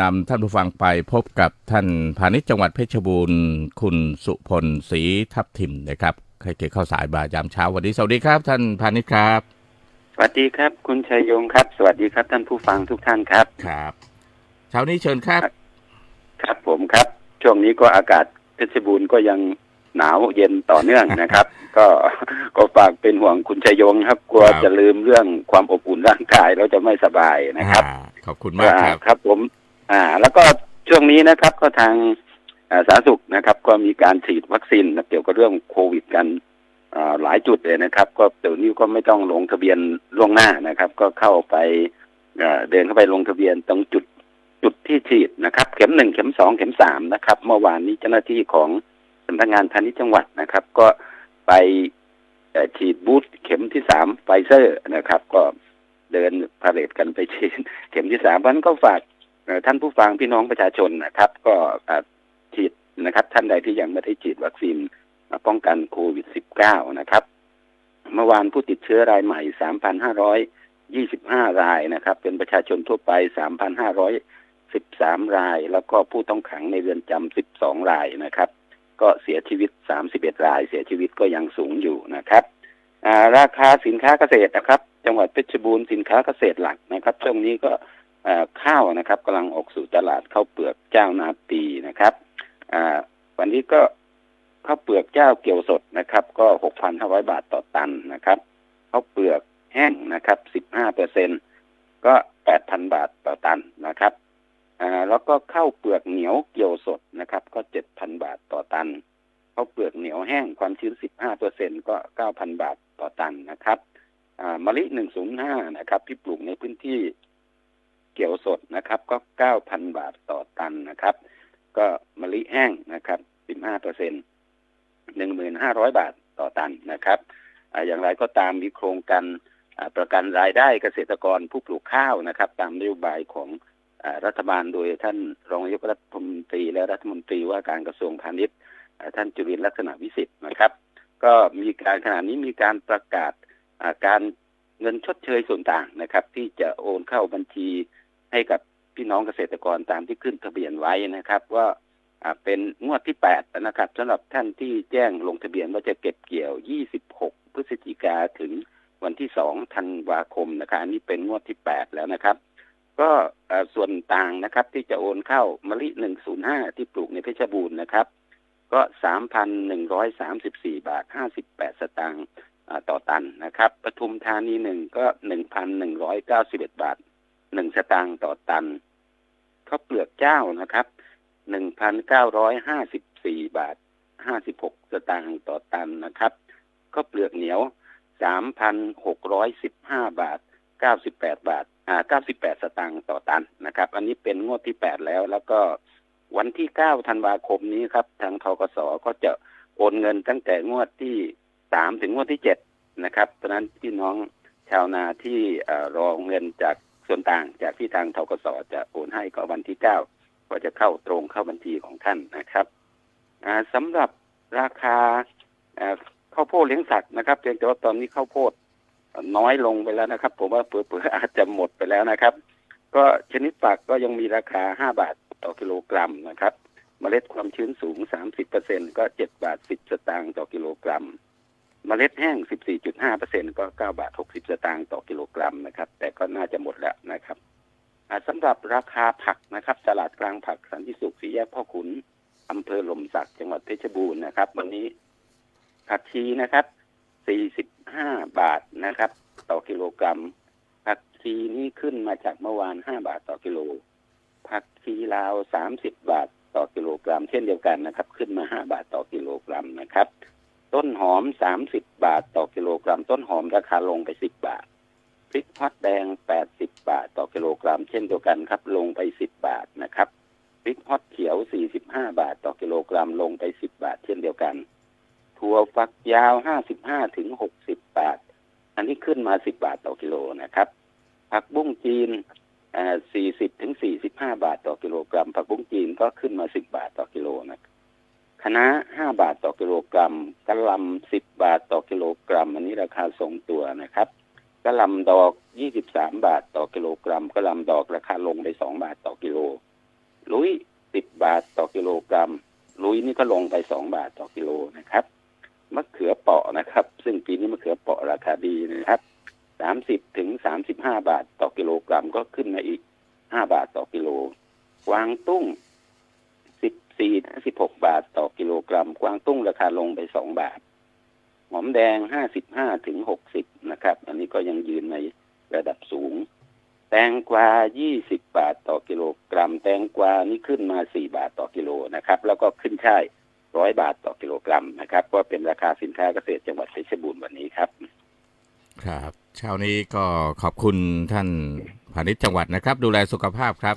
นำท่านผู้ฟังไปพบกับท่านพาณิชย์จังหวัดเพชรบูรณ์ คุณสุพลศรีทับทิมนะครับใครเกี่ยวข้าวสายบายามเช้าวันนี้สวัสดีครับ ท่านพาณิชย์ครับ สวัสดีครับ คุณชัยยงครับ สวัสดีครับ ท่านผู้ฟังทุกท่านครับครับ เช้านี้เชิญครับ ครับผมครับ ช่วงนี้ก็อากาศเพชรบูรณ์ก็ยังหนาวเย็นต่อเนื่องนะครับ ก็ก็ฝากเป็นห่วงคุณชัยยงครับ กลัวครับจะลืมเรื่องความอบอุ่นร่างกายแล้วจะไม่สบายนะครับอ่าขอบคุณมากครับอ่าครับ ผม อ่า แล้วก็ช่วงนี้นะครับ ก็ทางสาธารณสุขนะครับ ก็มีการฉีดวัคซีนเกี่ยวกับเรื่องโควิดกันหลายจุดเลยนะครับ ก็เดี๋ยวนี้ก็ไม่ต้องลงทะเบียนล่วงหน้านะครับ ก็เข้าไปเดินเข้าไปลงทะเบียนตรงจุดจุดที่ฉีดนะครับ เข็มหนึ่งเข็มสองเข็มสามนะครับ เมื่อวานนี้เจ้าหน้าที่ของสำนักงานพาณิชย์จังหวัดนะครับ ก็ไปฉีดบูสเข็มที่สามไฟเซอร์นะครับ ก็เดินพาเลทกันไปฉีดเข็มที่สามเพราะนั้นก็ฝาก ท่านผู้ฟังพี่น้องประชาชนนะครับ ก็ฉีดนะครับ ท่านใดที่ยังไม่ได้ฉีดวัคซีนมาป้องกันโควิด -19 นะครับ เมื่อวานผู้ติดเชื้อรายใหม่ 3,525 รายนะครับ เป็นประชาชนทั่วไป 3,513 ราย แล้วก็ผู้ต้องขังในเรือนจำ 12 รายนะครับ ก็เสียชีวิต 31 ราย เสียชีวิตก็ยังสูงอยู่นะครับราคาสินค้าเกษตรนะครับ จังหวัดเพชรบูรณ์สินค้าเกษตรหลักนะครับช่วงนี้ก็ ข้าวนะครับกำลังออกสู่ตลาดข้าวเปลือกเจ้านาปีนะครับวันนี้ก็ข้าวเปลือกเจ้าเกี่ยวสดนะครับ ก็6,500บาทต่อตันนะครับข้าวเปลือกแห้งนะครับ15เปอร์เซ็นก็8,000บาทต่อตันนะครับแล้วก็ข้าวเปลือกเหนียวเกี่ยวสดนะครับ ก็7,000บาทต่อตันข้าวเปลือกเหนียวแห้งความชื้น15เปอร์เซ็นก็9,000บาทต่อตันนะครับอ่ามะลิ105นะครับ ที่ปลูกในพื้นที่ เกี่ยวสดนะครับ ก็9,000บาทต่อตันนะครับ ก็มะลิแห้งนะครับ15เปอร์เซ็น1,500บาทต่อตันนะครับอย่างไรก็ตามมีโครงการประกันรายได้เกษตรกรผู้ปลูกข้าวนะครับ ตามนโยบายของรัฐบาลโดยท่านรองนายกรัฐมนตรีและรัฐมนตรีว่าการกระทรวงพาณิชย์ท่านจุรินทร์ลักษณะวิสิทธิ์นะครับ ก็มีการขณะนี้มีการประกาศการเงินชดเชยส่วนต่างนะครับ ที่จะโอนเข้าบัญชี ให้กับพี่น้องเกษตรกรตามที่ขึ้นทะเบียนไว้นะครับ ว่าเป็นงวดที่แปดนะครับสำหรับท่านที่แจ้งลงทะเบียนว่าจะเก็บเกี่ยว 26 พฤศจิกาถึงวันที่2ธันวาคมนะครับอันนี้เป็นงวดที่8แล้วนะครับ ก็ส่วนต่างนะครับที่จะโอนเข้ามะลิ105ที่ปลูกในเพชรบูรณ์นะครับ ก็สามพันหนึ่งร้อยสามสิบสี่บาทห้าสิบแปดสตางค์ต่อตันนะครับปทุมธานีหนึ่งก็หนึ่งพันหนึ่งร้อยเก้าสิบเอ็ดบาท หนึ่งสตางค์ต่อตันข้าวเปลือกเจ้านะครับหนึ่งพันเก้าร้อยห้าสิบสี่บาทห้าสิบหกสตางค์ต่อตันนะครับข้าวเปลือกเหนียวสามพันหกร้อยสิบห้าบาทเก้าสิบแปดบาทอ่าเก้าสิบแปดสตางค์ต่อตันนะครับ อันนี้เป็นงวดที่แปดแล้ว แล้วก็วันที่9ธันวาคมนี้ครับ ทางทกสก็จะโอนเงินตั้งแต่งวดที่3ถึงงวดที่7นะครับเพราะนั้นพี่น้องชาวนาที่อรอเงินจาก ส่วนต่างจากที่ทางทกสจะโอนให้ก็วันที่9ก็จะเข้าตรงเข้าบัญชีของท่านนะครับอ่าสำหรับราคาข้าวโพดเลี้ยงสัตว์นะครับเพียงแต่ว่าตอนนี้ข้าวโพดน้อยลงไปแล้วนะครับ ผมว่าเผื่อๆอาจจะหมดไปแล้วนะครับ ก็ชนิดฝักก็ยังมีราคา5บาทต่อกิโลกรัมนะครับเมล็ดความชื้นสูง 30เปอร์เซ็นก็ 7 บาท 10 สตางค์ต่อกิโลกรัม เมล็ดแห้ง 14.5เปอร์เซ็นก็ 9 บาท 60 สตางค์ต่อกิโลกรัมนะครับ แต่ก็น่าจะหมดแล้วนะครับอ่าสำหรับราคาผักนะครับ ตลาดกลางผักสันติสุขสี่แยกพ่อขุนอำเภอหลมสักจังหวัดเพชรบูรณ์นะครับ วันนี้ผักชีนะครับ 45 บาทนะครับ ต่อกิโลกรัม ผักชีนี่ขึ้นมาจากเมื่อวาน 5 บาทต่อกิโล ผักชีลาว 30 บาทต่อกิโลกรัม เช่นเดียวกันนะครับ ขึ้นมา 5 บาทต่อกิโล ต้นหอม30บบาทต่อกิโลกรัม ต้นหอมราคาลงไป10บบาท พริกฮอตแดง80บบาทต่อกิโลกรัม เช่นเดียวกันครับ ลงไป10บบาทนะครับพริกฮอตเขียว45บห้าบาทต่อกิโลกรัม ลงไป10บบาท เช่นเดียวกัน ถั่วฝักยาว55ถึง60บบาท อันนี้ขึ้นมา10บบาทต่อกิโลนะครับ ผักบุ้งจีนอ่า40ถึง45บห้าบาทต่อกิโลกรัม ผักบุ้งจีนก็ขึ้นมา10บบาทต่อกิโลนะคะน้า5บาทต่อกิโลกรัมกะหล่ำ10บาทต่อกิโลกรัม อันนี้ราคาทรงตัวนะครับกะหล่ำดอก23บาทต่อกิโลกรัมกะหล่ำดอกราคาลงไป2บาทต่อกิโล ลุยสิบบาทต่อกิโลกรัม ลุยนี่ก็ลงไปสองบาทต่อกิโลนะครับมะเขือเปราะนะครับ ซึ่งปีนี้มะเขือเปราะราคาดีนะครับสามสิบถึงสามสิบห้าบาทต่อกิโลกรัมก็ขึ้นมาอีกห้าบาทต่อกิโลกวางตุ้ง สิบสี่สิบหกบาทต่อกิโลกรัม กวางตุ้งราคาลงไปสองบาท หอมแดงห้าสิบห้าถึงหกสิบนะครับ อันนี้ก็ยังยืนในระดับสูง แตงกวายี่สิบบาทต่อกิโลกรัม แตงกวานี่ขึ้นมาสี่บาทต่อกิโลนะครับ แล้วก็ขึ้นช่ายร้อยบาทต่อกิโลกรัมนะครับ ก็เป็นราคาสินค้าเกษตรจังหวัดเพชรบูรณ์วันนี้ครับ ครับ เช้านี้ก็ขอบคุณท่านพาณิชย์จังหวัดนะครับ ดูแลสุขภาพครับ